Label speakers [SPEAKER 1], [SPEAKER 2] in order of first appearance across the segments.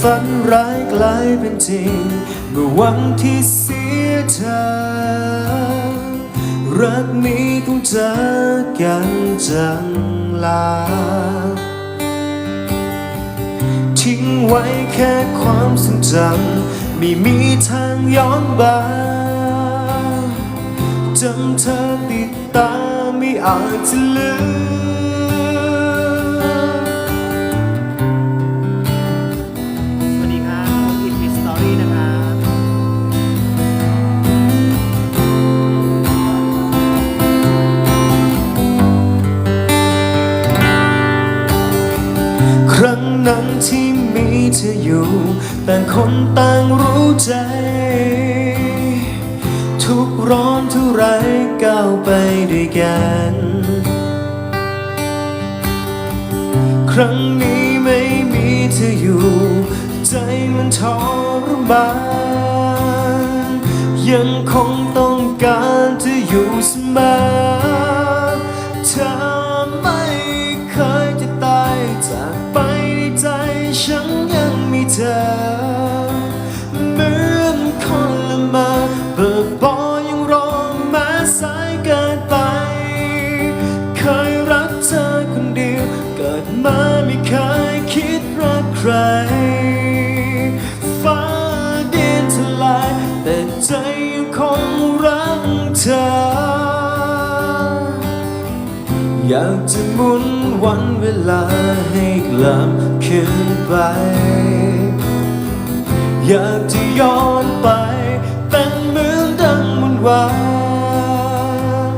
[SPEAKER 1] ฝันร้ายกลายเป็นจริง เมื่อวันที่เสียเธอ รักนี้ต้องเจอกันจังลา ทิ้งไว้แค่ความทรงจำไม่มีทางย้อนบานจำเธอติดตาไม่อาจจะลืม
[SPEAKER 2] อ
[SPEAKER 1] ยู่ ต่างคนต่างรู้ใจ ทุกร้อนเท่าไรก้าวไปด้วยกัน ครั้งนี้ไม่มีเธออยู่ ใจมันทรมานยังคงต้องการเธออยู่เสมอเธอไม่เคยจะตายจากไปในใจฉัน ธอ เหมือนคนละมาเบิกบานยังรอมาสายเกินไป เคยรักเธอคนเดียว เกิดมาไม่เคยคิดรักใคร ฟ้าดินทลาย แต่ใจยังคงรักเธออยากจะหมุนวันเวลาให้กลับคืนไป อยากจะย้อนไป เป็นเหมือนดังมันวาน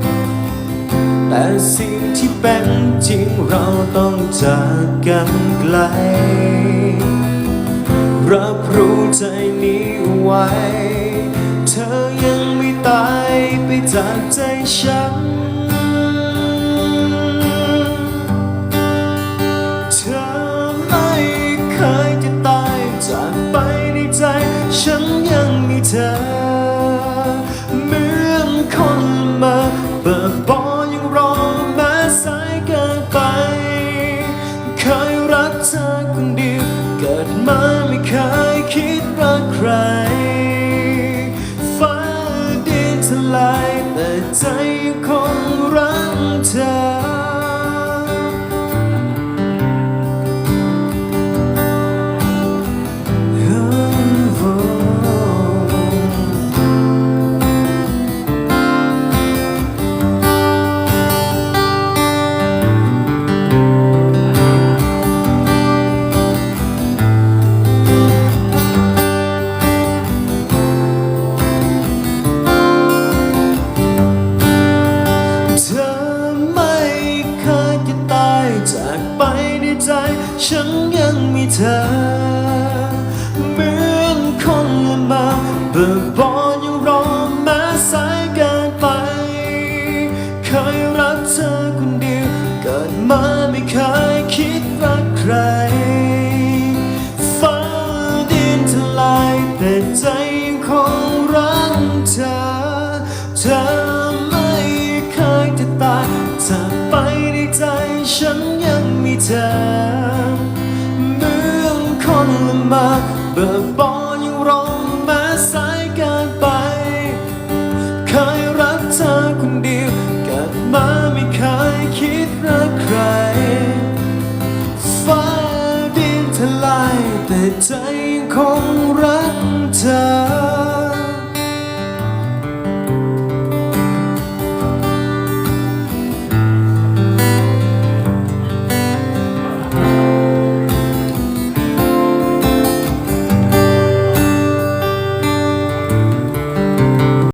[SPEAKER 1] แต่สิ่งที่เป็นจริงเราต้องจากกันไกล รับรู้ใจนี้ไว้ เธอยังไม่ตายไปจากใจฉัน เธอ เหมือนคนมาเบิกบอยังรอมาสายเกินไป เคยรักเธอคนเดียวเกิดมาไม่เคยคิดรักใครฟ้าดินทลายแต่ใจยัง เคยรักเธอคนเดียว เกิดมาไม่เคยคิดรักใคร ฟ้าดินทลายแต่ใจยังคงรักเธอ เธอไม่เคยจะตายจากไปในใจฉันยังมีเธอเหมือนคนละมาเบิก ไร ฟ้าดินทลายแต่ใจยังคงรักเธอ